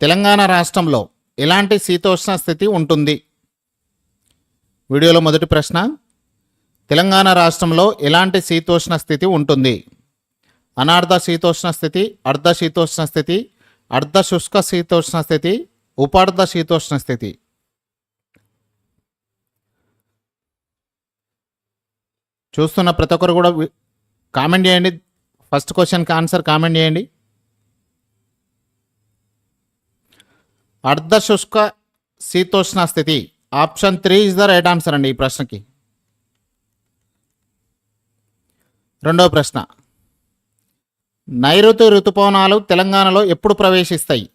తెలంగాణ రాష్ట్రంలో ఎలాంటి శీతోష్ణ స్థితి ఉంటుంది? వీడియోలో మొదటి ప్రశ్న తెలంగాణ రాష్ట్రంలో ఎలాంటి శీతోష్ణ స్థితి ఉంటుంది? అనార్ధ శీతోష్ణ స్థితి అర్ధ శీతోష్ణ స్థితి అర్ధ శుష్క శీతోష్ణ స్థితి ఉపార్ధ శీతోష్ణ స్థితి. చూస్తున్న ప్రతి ఒక్కరు కూడా కామెంట్ చేయండి. ఫస్ట్ క్వశ్చన్కి ఆన్సర్ కామెంట్ చేయండి. అర్ధ శుష్క శీతోష్ణ స్థితి option three is the right answer అండి ఈ ప్రశ్నకి. రెండవ ప్రశ్న. నైరుతి ఋతుపవనాలు తెలంగాణలో ఎప్పుడు ప్రవేశిస్తాయి?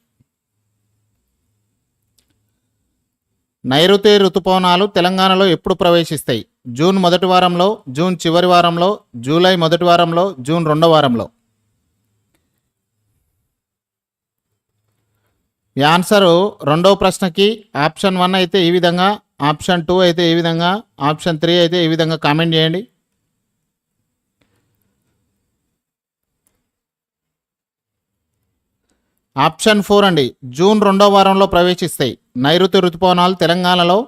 నైరుతి ఋతుపవనాలు తెలంగాణలో ఎప్పుడు ప్రవేశిస్తాయి? జూన్ మొదటి వారంలో జూన్ చివరి వారంలో జూలై మొదటి వారంలో జూన్ రెండో వారంలో. ఈ ఆన్సరు రెండవ ప్రశ్నకి ఆప్షన్ వన్ అయితే ఈ విధంగా ఆప్షన్ టూ అయితే ఈ విధంగా ఆప్షన్ త్రీ అయితే ఈ విధంగా కామెంట్ చేయండి. ఆప్షన్ ఫోర్ అండి. జూన్ రెండో వారంలో ప్రవేశిస్తాయి నైరుతి ఋతుపవనాలు తెలంగాణలో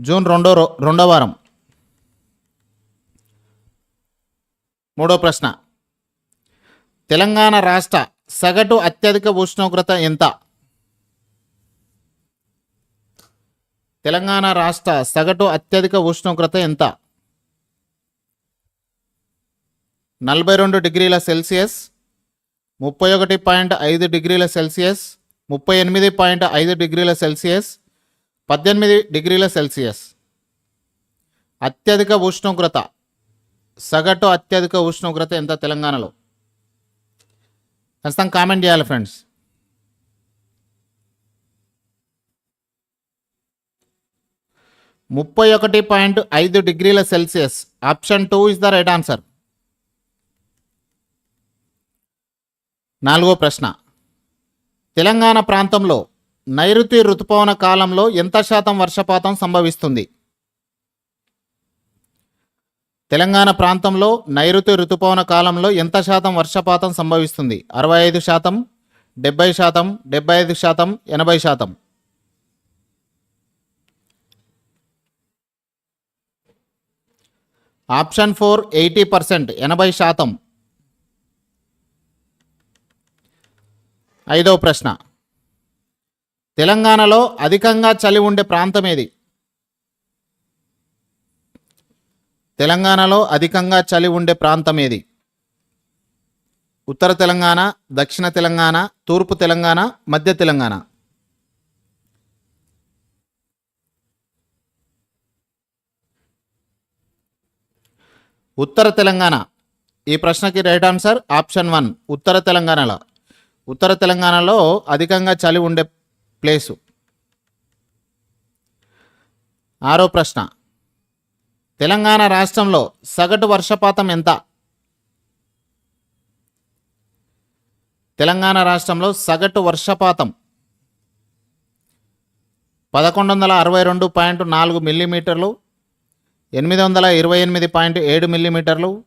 జూన్ రెండో రో- రెండో వారం. మూడో ప్రశ్న. తెలంగాణ రాష్ట్ర సగటు అత్యధిక ఉష్ణోగ్రత ఎంత? తెలంగాణ రాష్ట్ర సగటు అత్యధిక ఉష్ణోగ్రత ఎంత? నలభై రెండు డిగ్రీల సెల్సియస్ ముప్పై ఒకటి పాయింట్ ఐదు డిగ్రీల సెల్సియస్ ముప్పై ఎనిమిది పాయింట్ ఐదు డిగ్రీల సెల్సియస్ పద్దెనిమిది డిగ్రీల సెల్సియస్. అత్యధిక ఉష్ణోగ్రత సగటు అత్యధిక ఉష్ణోగ్రత ఎంత తెలంగాణలో? ఖచ్చితంగా కామెంట్ చేయాలి ఫ్రెండ్స్. ముప్పై ఒకటి పాయింట్ ఐదు డిగ్రీల Celsius. Option two is the right answer. నాలుగో ప్రశ్న. తెలంగాణ ప్రాంతంలో నైరుతి ఋతుపవన కాలంలో ఎంత శాతం వర్షపాతం సంభవిస్తుంది? తెలంగాణ ప్రాంతంలో నైరుతి ఋతుపవన కాలంలో ఎంత శాతం వర్షపాతం సంభవిస్తుంది? అరవై ఐదు శాతం డెబ్బై శాతం డెబ్బై ఐదు శాతం ఎనభై శాతం. ఆప్షన్ ఫోర్ ఎయిటీ పర్సెంట్ ఎనభై శాతం. ఐదవ ప్రశ్న. తెలంగాణలో అధికంగా చలి ఉండే ప్రాంతం ఏది? తెలంగాణలో అధికంగా చలి ఉండే ప్రాంతం ఏది? ఉత్తర తెలంగాణ దక్షిణ తెలంగాణ తూర్పు తెలంగాణ మధ్య తెలంగాణ. ఉత్తర తెలంగాణ. ఈ ప్రశ్నకి రైట్ ఆన్సర్ ఆప్షన్ వన్ ఉత్తర తెలంగాణలో. ఉత్తర తెలంగాణలో అధికంగా చలి ఉండే ప్లేసు. ఆరో ప్రశ్న. తెలంగాణ రాష్ట్రంలో సగటు వర్షపాతం ఎంత? తెలంగాణ రాష్ట్రంలో సగటు వర్షపాతం పదకొండు వందల అరవై రెండు పాయింట్ నాలుగు మిల్లీమీటర్లు ఎనిమిది వందల ఇరవై ఎనిమిది పాయింట్ ఏడు మిల్లీమీటర్లు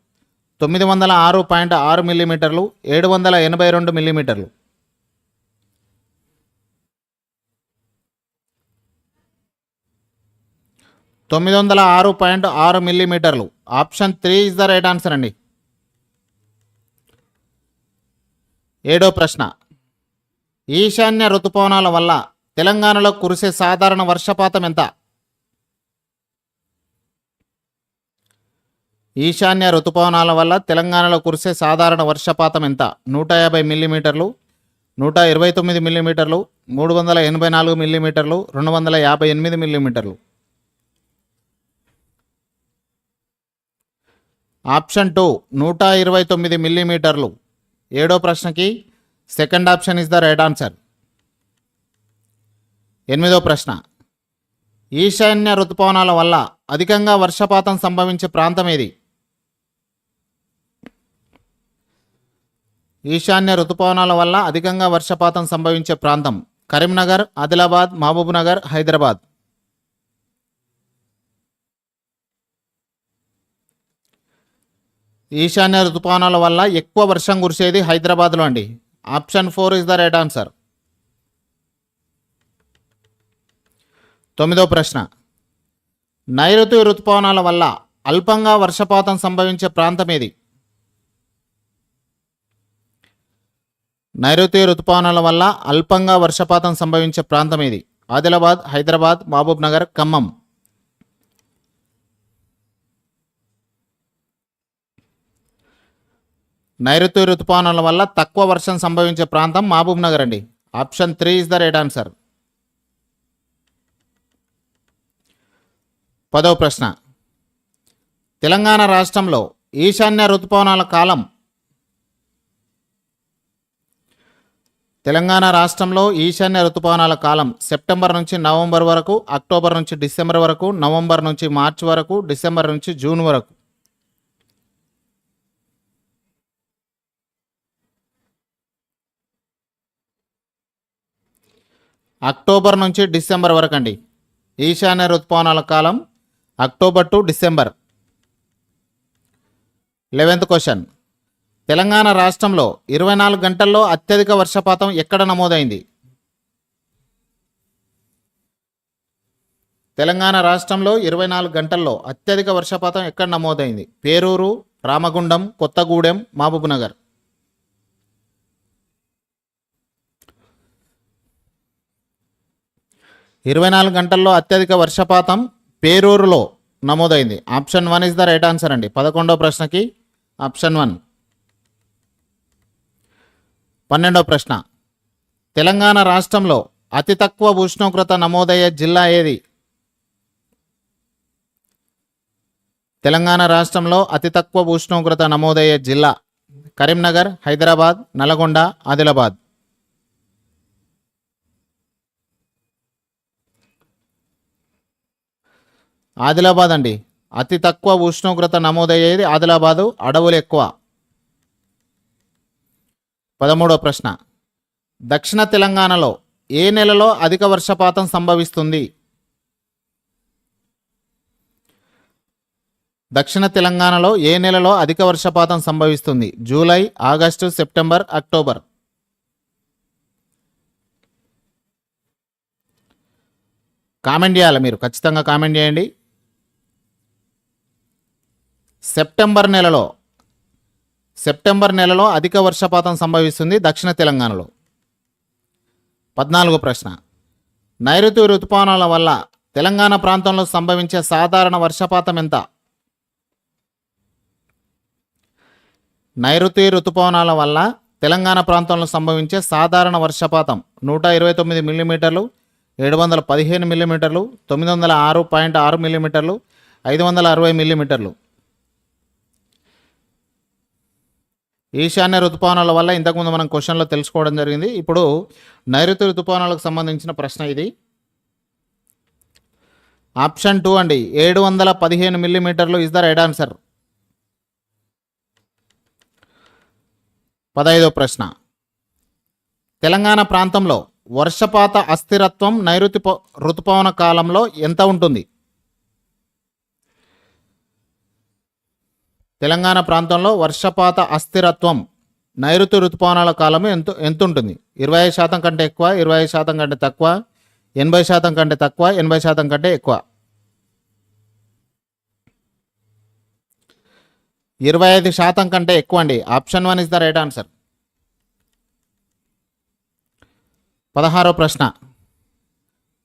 తొమ్మిది వందల ఆరు పాయింట్ ఆరు మిల్లీమీటర్లు ఏడు వందల ఎనభై రెండు మిల్లీమీటర్లు. తొమ్మిది వందల ఆరు పాయింట్ ఆరు మిల్లీమీటర్లు. Option three is the right answer అండి. ఏడో ప్రశ్న. ఈశాన్య ఋతుపవనాల వల్ల తెలంగాణలో కురిసే సాధారణ వర్షపాతం ఎంత? ఈశాన్య ఋతుపవనాల వల్ల తెలంగాణలో కురిసే సాధారణ వర్షపాతం ఎంత? నూట యాభై మిల్లీమీటర్లు నూట ఇరవై తొమ్మిది మిల్లీమీటర్లు మూడు వందల ఎనభై నాలుగు మిల్లీమీటర్లు రెండు వందల యాభై ఎనిమిది మిల్లీమీటర్లు. ఆప్షన్ టూ నూట ఇరవై తొమ్మిది మిల్లీమీటర్లు. ఏడో ప్రశ్నకి second option is the right answer. ఎనిమిదో ప్రశ్న. ఈశాన్య ఋతుపవనాల వల్ల అధికంగా వర్షపాతం సంభవించే ప్రాంతం ఏది? ఈశాన్య రుతుపవనాల వల్ల అధికంగా వర్షపాతం సంభవించే ప్రాంతం కరీంనగర్ ఆదిలాబాద్ మహబూబ్నగర్ హైదరాబాద్. ఈశాన్య రుతుపవనాల వల్ల ఎక్కువ వర్షం కురిసేది హైదరాబాద్లో అండి. Option four is the right answer. తొమ్మిదో ప్రశ్న. నైరుతి రుతుపవనాల వల్ల అల్పంగా వర్షపాతం సంభవించే ప్రాంతం ఏది? నైరుతి ఋతుపవనాల వల్ల అల్పంగా వర్షపాతం సంభవించే ప్రాంతం ఇది. ఆదిలాబాద్ హైదరాబాద్ మహబూబ్ నగర్ ఖమ్మం. నైరుతి ఋతుపవనాల వల్ల తక్కువ వర్షం సంభవించే ప్రాంతం మహబూబ్ నగర్ అండి. Option three is the right answer. పదవ ప్రశ్న. తెలంగాణ రాష్ట్రంలో ఈశాన్య ఋతుపవనాల కాలం తెలంగాణ రాష్ట్రంలో ఈశాన్య ఋతుపవనాల కాలం సెప్టెంబర్ నుంచి నవంబర్ వరకు అక్టోబర్ నుంచి డిసెంబర్ వరకు నవంబర్ నుంచి మార్చి వరకు డిసెంబర్ నుంచి జూన్ వరకు. అక్టోబర్ నుంచి డిసెంబర్ వరకు అండి ఈశాన్య ఋతుపవనాల కాలం October to December. Eleventh question. Telangana రాష్ట్రంలో ఇరవై నాలుగు గంటల్లో అత్యధిక వర్షపాతం ఎక్కడ నమోదైంది? తెలంగాణ రాష్ట్రంలో ఇరవై నాలుగు గంటల్లో అత్యధిక వర్షపాతం ఎక్కడ నమోదైంది? పేరూరు రామగుండం కొత్తగూడెం మహబూబ్నగర్. ఇరవై నాలుగు గంటల్లో అత్యధిక వర్షపాతం పేరూరులో నమోదైంది. Option one is the right answer అండి. పదకొండవ ప్రశ్నకి ఆప్షన్ వన్. పన్నెండవ ప్రశ్న. తెలంగాణ రాష్ట్రంలో అతి తక్కువ ఉష్ణోగ్రత నమోదయ్యే జిల్లా ఏది? తెలంగాణ రాష్ట్రంలో అతి తక్కువ ఉష్ణోగ్రత నమోదయ్యే జిల్లా కరీంనగర్ హైదరాబాద్ నల్గొండ ఆదిలాబాద్. ఆదిలాబాద్ అండి. అతి తక్కువ ఉష్ణోగ్రత నమోదయ్యేది ఆదిలాబాదు అడవులు ఎక్కువ. పదమూడవ ప్రశ్న. దక్షిణ తెలంగాణలో ఏ నెలలో అధిక వర్షపాతం సంభవిస్తుంది? దక్షిణ తెలంగాణలో ఏ నెలలో అధిక వర్షపాతం సంభవిస్తుంది? July August September October. Comment చేయాలి మీరు. ఖచ్చితంగా కామెంట్ చేయండి. సెప్టెంబర్ నెలలో సెప్టెంబర్ నెలలో అధిక వర్షపాతం సంభవిస్తుంది దక్షిణ తెలంగాణలో. పద్నాలుగు ప్రశ్న. నైరుతి ఋతుపవనాల వల్ల తెలంగాణ ప్రాంతంలో సంభవించే సాధారణ వర్షపాతం ఎంత? నైరుతి ఋతుపవనాల వల్ల తెలంగాణ ప్రాంతంలో సంభవించే సాధారణ వర్షపాతం నూట ఇరవై తొమ్మిది మిల్లీమీటర్లు ఏడు వందల పదిహేను మిల్లీమీటర్లు తొమ్మిది వందల ఆరు పాయింట్ ఆరు మిల్లీమీటర్లు ఐదు వందల అరవై మిల్లీమీటర్లు. ఈశాన్య ఋతుపవనాల వల్ల ఇంతకుముందు మనం క్వశ్చన్లో తెలుసుకోవడం జరిగింది. ఇప్పుడు నైరుతి ఋతుపవనాలకు సంబంధించిన ప్రశ్న ఇది. ఆప్షన్ టూ అండి. ఏడు వందల పదిహేను మిల్లీమీటర్లు ఇస్ ద రైట్ ఆన్సర్. పదహైదో ప్రశ్న. తెలంగాణ ప్రాంతంలో వర్షపాత అస్థిరత్వం నైరుతి ప- ఋతుపవన కాలంలో ఎంత ఉంటుంది? తెలంగాణ ప్రాంతంలో వర్షపాత అస్థిరత్వం నైరుతి ఋతుపవనాల కాలం ఎంత ఎంతుంటుంది? ఇరవై ఐదు శాతం కంటే ఎక్కువ ఇరవై శాతం కంటే తక్కువ ఎనభై శాతం కంటే తక్కువ ఎనభై శాతం కంటే ఎక్కువ? ఇరవై ఐదు శాతం కంటే ఎక్కువ అండి. Option one is the right answer. పదహారో ప్రశ్న.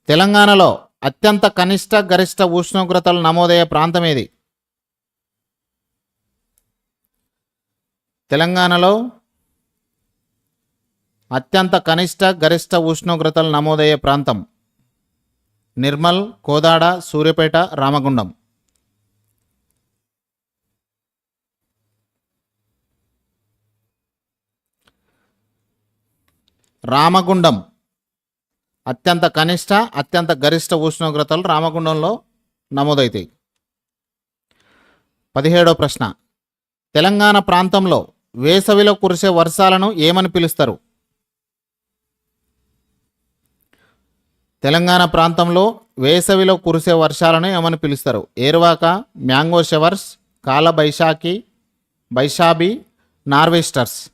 తెలంగాణలో అత్యంత కనిష్ట గరిష్ట ఉష్ణోగ్రతలు నమోదయ్యే ప్రాంతం ఏది? తెలంగాణలో అత్యంత కనిష్ట గరిష్ట ఉష్ణోగ్రతలు నమోదయ్యే ప్రాంతం నిర్మల్ కోదాడ సూర్యపేట రామగుండం. రామగుండం. అత్యంత కనిష్ట అత్యంత గరిష్ట ఉష్ణోగ్రతలు రామగుండంలో నమోదవుతాయి పదిహేడో ప్రశ్న. తెలంగాణ ప్రాంతంలో వేసవిలో కురిసే వర్షాలను ఏమని పిలుస్తారు? తెలంగాణ ప్రాంతంలో వేసవిలో కురిసే వర్షాలను ఏమని పిలుస్తారు? ఏరువాక మ్యాంగో షవర్స్ కాల బైశాఖి బైషాబి నార్వెస్టర్స్.